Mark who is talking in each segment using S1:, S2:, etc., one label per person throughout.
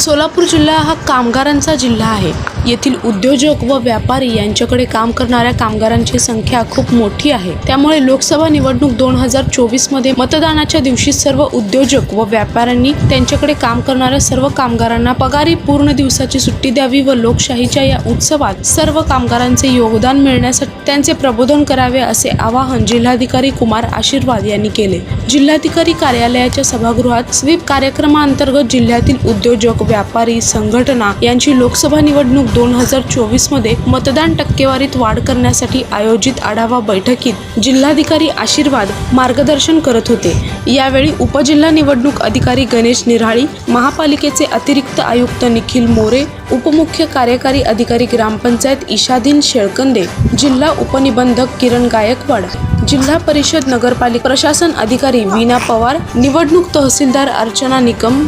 S1: सोलापूर जिल्हा हा कामगारांचा जिल्हा आहे. येथील उद्योजक व व्यापारी यांच्याकडे काम करणाऱ्या कामगारांची संख्या खूप मोठी आहे. त्यामुळे लोकसभा निवडणूक दोन हजार चोवीसमध्ये मतदानाच्या दिवशी सर्व उद्योजक व व्यापाऱ्यांनी त्यांच्याकडे काम करणाऱ्या सर्व कामगारांना पगारी पूर्ण दिवसाची सुट्टी द्यावी व लोकशाहीच्या या उत्सवात सर्व कामगारांचे योगदान मिळण्यासाठी त्यांचे प्रबोधन करावे असे आवाहन जिल्हाधिकारी कुमार आशीर्वाद यांनी केले. जिल्हाधिकारी कार्यालयाच्या सभागृहात स्वीप कार्यक्रमाअंतर्गत जिल्ह्यातील उद्योजक व्यापारी संघटना यांची लोकसभा निवडणूक दोन हजार चोवीसमध्ये मतदान टक्केवारीत वाढ करण्यासाठी आयोजित आढावा बैठकीत जिल्हाधिकारी आशीर्वाद मार्गदर्शन करत होते. यावेळी उपजिल्हा निवडणूक अधिकारी गणेश निराळी महापालिकेचे अतिरिक्त आयुक्त निखिल मोरे उपमुख्य कार्यकारी अधिकारी ग्रामपंचायत ईशाधीन शेळकंदे जिल्हा उपनिबंधक किरण गायकवाड जिल्हा परिषद नगरपालिका प्रशासन अधिकारी वीणा पवार निवडणूक तहसीलदार अर्चना निकम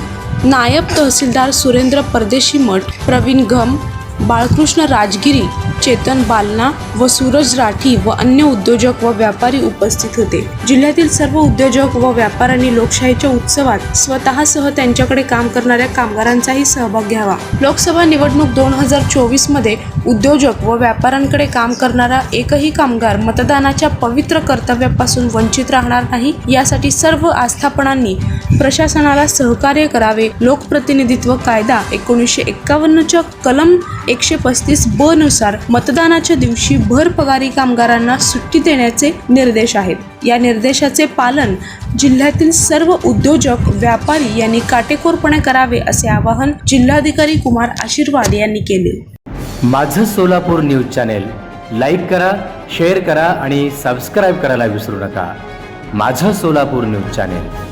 S1: नायब तहसीलदार सुरेंद्र परदेशी मठ प्रवीण घम बाळकृष्ण राजगिरी चेतन बालना व सूरज राठी व अन्य उद्योजक व व्यापारी उपस्थित होते. जिल्ह्यातील सर्व उद्योजक व व्यापाऱ्यांनी लोकशाहीच्या उत्सवात स्वतःसह त्यांच्याकडे काम करणाऱ्या कामगारांचाही सहभाग घ्यावा. लोकसभा निवडणूक दोन हजार चोवीसमध्ये उद्योजक व व्यापाऱ्यांकडे काम करणारा एकही कामगार मतदानाच्या पवित्र कर्तव्यापासून वंचित राहणार नाही यासाठी सर्व आस्थापनांनी प्रशासनाला सहकार्य करावे. लोकप्रतिनिधित्व कायदा एकोणीसशे एक्कावन्नच्या कलम एकशे पस्तीस ब नुसार मतदानाच्या दिवशी भर पगारी कामगारांना सुट्टी देण्याचे निर्देश आहेत. या निर्देशाचे पालन जिल्ह्यातील सर्व उद्योजक व्यापारी यांनी काटेकोरपणे करावे असे आवाहन जिल्हाधिकारी कुमार आशीर्वाद यांनी केले.
S2: माझं सोलापूर न्यूज चॅनेल लाईक करा शेअर करा आणि सबस्क्राईब करायला विसरू नका. माझं सोलापूर न्यूज चॅनेल.